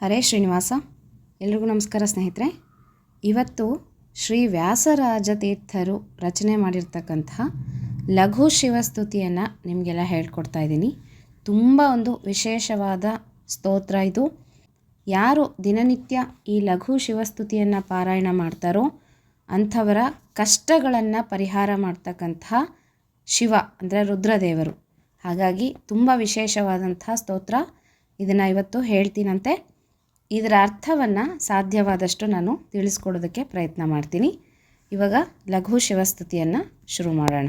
ಹರೇ ಶ್ರೀನಿವಾಸ. ಎಲ್ರಿಗೂ ನಮಸ್ಕಾರ ಸ್ನೇಹಿತರೆ. ಇವತ್ತು ಶ್ರೀ ವ್ಯಾಸರಾಜ ತೀರ್ಥರು ರಚನೆ ಮಾಡಿರ್ತಕ್ಕಂತಹ ಲಘು ಶಿವಸ್ತುತಿಯನ್ನು ನಿಮಗೆಲ್ಲ ಹೇಳ್ಕೊಡ್ತಾ ಇದ್ದೀನಿ. ತುಂಬ ಒಂದು ವಿಶೇಷವಾದ ಸ್ತೋತ್ರ ಇದು. ಯಾರು ದಿನನಿತ್ಯ ಈ ಲಘು ಶಿವಸ್ತುತಿಯನ್ನು ಪಾರಾಯಣ ಮಾಡ್ತಾರೋ ಅಂಥವರ ಕಷ್ಟಗಳನ್ನು ಪರಿಹಾರ ಮಾಡ್ತಕ್ಕಂತಹ ಶಿವ ಅಂದರೆ ರುದ್ರದೇವರು. ಹಾಗಾಗಿ ತುಂಬ ವಿಶೇಷವಾದಂತಹ ಸ್ತೋತ್ರ ಇದನ್ನು ಇವತ್ತು ಹೇಳ್ತೀನಂತೆ. ಇದರ ಅರ್ಥವನ್ನು ಸಾಧ್ಯವಾದಷ್ಟು ನಾನು ತಿಳಿಸ್ಕೊಡೋದಕ್ಕೆ ಪ್ರಯತ್ನ ಮಾಡ್ತೀನಿ ಇವಾಗ ಲಘು ಶಿವಸ್ತುತಿಯನ್ನು ಶುರು ಮಾಡೋಣ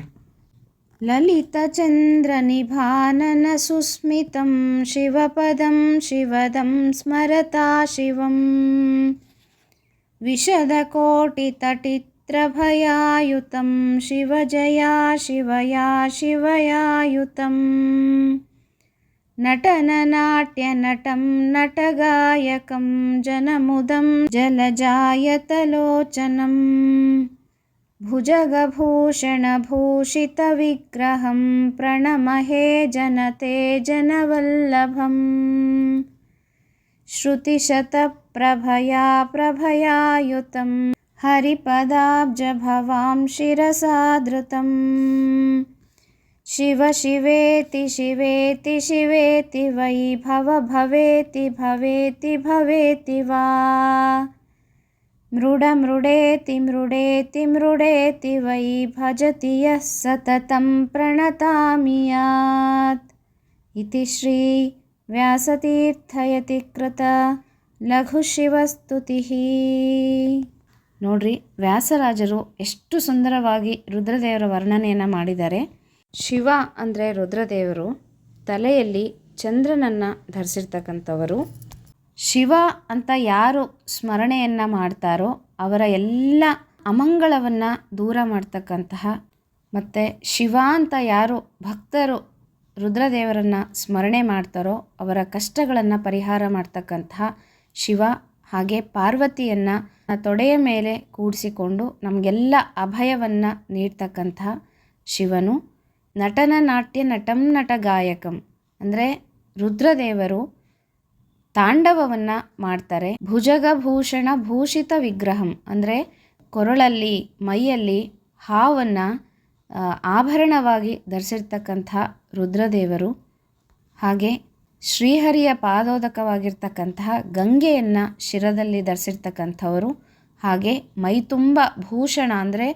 ಲಲಿತಚಂದ್ರನಿಭಾನನ ಸುಸ್ಮಿತಂ ಶಿವಪದಂ ಶಿವದಂ ಸ್ಮರತಾ ಶಿವಂ विशदकोटितटित्रभयायुतं शिवजया शिवया शिवयायुतं नटननाट्यनटं नटगायकं जनमुदं जलजायतलोचनम् भुजगभूषणभूषितविग्रहं प्रणमहे जनते जनवल्लभम् श्रुतिशतप्रभया प्रभयायुतं हरिपदाब्जभवां शिरसा धृतम् ಶಿವ ಶಿವೇತಿ ಶಿವೇತಿ ಶಿವೇತಿ ವೈ ಭವ ಭವೇತಿ ಭವೇತಿ ಭವೇತಿ ವಾ. ಮೃಡ ಮೃಡೇತಿ ಮೃಡೇತಿ ಮೃಡೇತಿ ವೈ ಭಜತಿ ಯ ಸತತಂ ಪ್ರಣತಾಮಿಯಾತ್. ಇತಿ ಶ್ರೀ ವ್ಯಾಸತೀರ್ಥಯತಿ ಕೃತ ಲಘುಶಿವಸ್ತುತಿ ನೋಡ್ರಿ ವ್ಯಾಸರಾಜರು ಎಷ್ಟು ಸುಂದರವಾಗಿ ರುದ್ರದೇವರ ವರ್ಣನೆಯನ್ನು ಮಾಡಿದ್ದಾರೆ. ಶಿವ ಅಂದರೆ ರುದ್ರದೇವರು, ತಲೆಯಲ್ಲಿ ಚಂದ್ರನನ್ನು ಧರಿಸಿರ್ತಕ್ಕಂಥವರು. ಶಿವ ಅಂತ ಯಾರು ಸ್ಮರಣೆಯನ್ನು ಮಾಡ್ತಾರೋ ಅವರ ಎಲ್ಲ ಅಮಂಗಳವನ್ನು ದೂರ ಮಾಡ್ತಕ್ಕಂತಹ ಮತ್ತು ಶಿವ ಅಂತ ಯಾರು ಭಕ್ತರು ರುದ್ರದೇವರನ್ನು ಸ್ಮರಣೆ ಮಾಡ್ತಾರೋ ಅವರ ಕಷ್ಟಗಳನ್ನು ಪರಿಹಾರ ಮಾಡ್ತಕ್ಕಂತಹ ಶಿವ, ಹಾಗೆ ಪಾರ್ವತಿಯನ್ನು ತೊಡೆಯ ಮೇಲೆ ಕೂಡಿಸಿಕೊಂಡು ನಮಗೆಲ್ಲ ಅಭಯವನ್ನು ನೀಡ್ತಕ್ಕಂತಹ ಶಿವನು. ನಟನ ನಾಟ್ಯ ನಟಂ ನಟ ಗಾಯಕಂ. ಅಂದರೆ ರುದ್ರದೇವರು ತಾಂಡವವನ್ನು ಮಾಡ್ತಾರೆ. ಭುಜಗಭೂಷಣ ಭೂಷಿತ ವಿಗ್ರಹಂ. ಅಂದರೆ ಕೊರಳಲ್ಲಿ, ಮೈಯಲ್ಲಿ ಹಾವನ್ನು ಆಭರಣವಾಗಿ ಧರಿಸಿರ್ತಕ್ಕಂಥ ರುದ್ರದೇವರು. ಹಾಗೆ ಶ್ರೀಹರಿಯ ಪಾದೋದಕವಾಗಿರ್ತಕ್ಕಂತಹ ಗಂಗೆಯನ್ನು ಶಿರದಲ್ಲಿ ಧರಿಸಿರ್ತಕ್ಕಂಥವರು. ಹಾಗೆ ಮೈತುಂಬ ಭೂಷಣ ಅಂದರೆ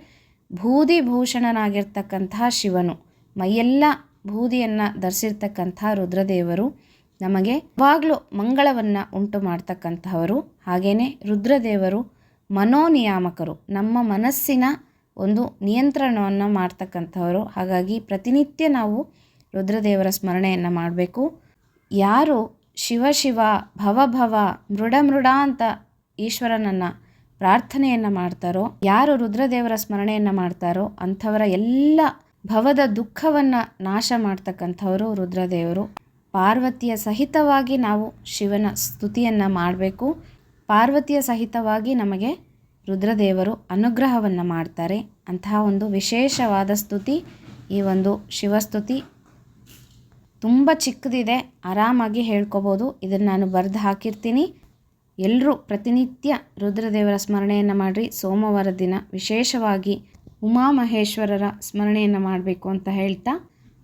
ಬೂದಿ ಭೂಷಣನಾಗಿರ್ತಕ್ಕಂತಹ ಶಿವನು. ಮೈಯೆಲ್ಲ ಬೂದಿಯನ್ನು ಧರಿಸಿರ್ತಕ್ಕಂಥ ರುದ್ರದೇವರು ನಮಗೆ ಯಾವಾಗಲೂ ಮಂಗಳವನ್ನು ಉಂಟು ಮಾಡ್ತಕ್ಕಂಥವರು. ಹಾಗೆಯೇ ರುದ್ರದೇವರು ಮನೋನಿಯಾಮಕರು. ನಮ್ಮ ಮನಸ್ಸಿನ ಒಂದು ನಿಯಂತ್ರಣವನ್ನು ಮಾಡ್ತಕ್ಕಂಥವರು. ಹಾಗಾಗಿ ಪ್ರತಿನಿತ್ಯ ನಾವು ರುದ್ರದೇವರ ಸ್ಮರಣೆಯನ್ನು ಮಾಡಬೇಕು. ಯಾರು ಶಿವ ಶಿವ ಭವ ಭವ ಮೃಡ ಮೃಡ ಅಂತ ಈಶ್ವರನನ್ನು ಪ್ರಾರ್ಥನೆಯನ್ನು ಮಾಡ್ತಾರೋ, ಯಾರು ರುದ್ರದೇವರ ಸ್ಮರಣೆಯನ್ನು ಮಾಡ್ತಾರೋ, ಅಂಥವರ ಎಲ್ಲ ಭವದ ದುಃಖವನ್ನು ನಾಶ ಮಾಡ್ತಕ್ಕಂಥವರು ರುದ್ರದೇವರು. ಪಾರ್ವತಿಯ ಸಹಿತವಾಗಿ ನಾವು ಶಿವನ ಸ್ತುತಿಯನ್ನು ಮಾಡಬೇಕು. ಪಾರ್ವತಿಯ ಸಹಿತವಾಗಿ ನಮಗೆ ರುದ್ರದೇವರು ಅನುಗ್ರಹವನ್ನು ಮಾಡ್ತಾರೆ. ಅಂತಹ ಒಂದು ವಿಶೇಷವಾದ ಸ್ತುತಿ, ಈ ಒಂದು ಶಿವಸ್ತುತಿ ತುಂಬ ಚಿಕ್ಕದಿದೆ. ಆರಾಮಾಗಿ ಹೇಳ್ಕೋಬೋದು. ಇದನ್ನು ನಾನು ಬರೆದು ಹಾಕಿರ್ತೀನಿ. ಎಲ್ಲರೂ ಪ್ರತಿನಿತ್ಯ ರುದ್ರದೇವರ ಸ್ಮರಣೆಯನ್ನು ಮಾಡಿರಿ. ಸೋಮವಾರ ದಿನ ವಿಶೇಷವಾಗಿ ಉಮಾಮಹೇಶ್ವರರ ಸ್ಮರಣೆಯನ್ನು ಮಾಡಬೇಕು ಅಂತ ಹೇಳ್ತಾ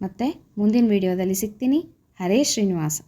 ಮತ್ತೆ ಮುಂದಿನ ವಿಡಿಯೋದಲ್ಲಿ ಸಿಗ್ತೀನಿ. ಹರೇ ಶ್ರೀನಿವಾಸ.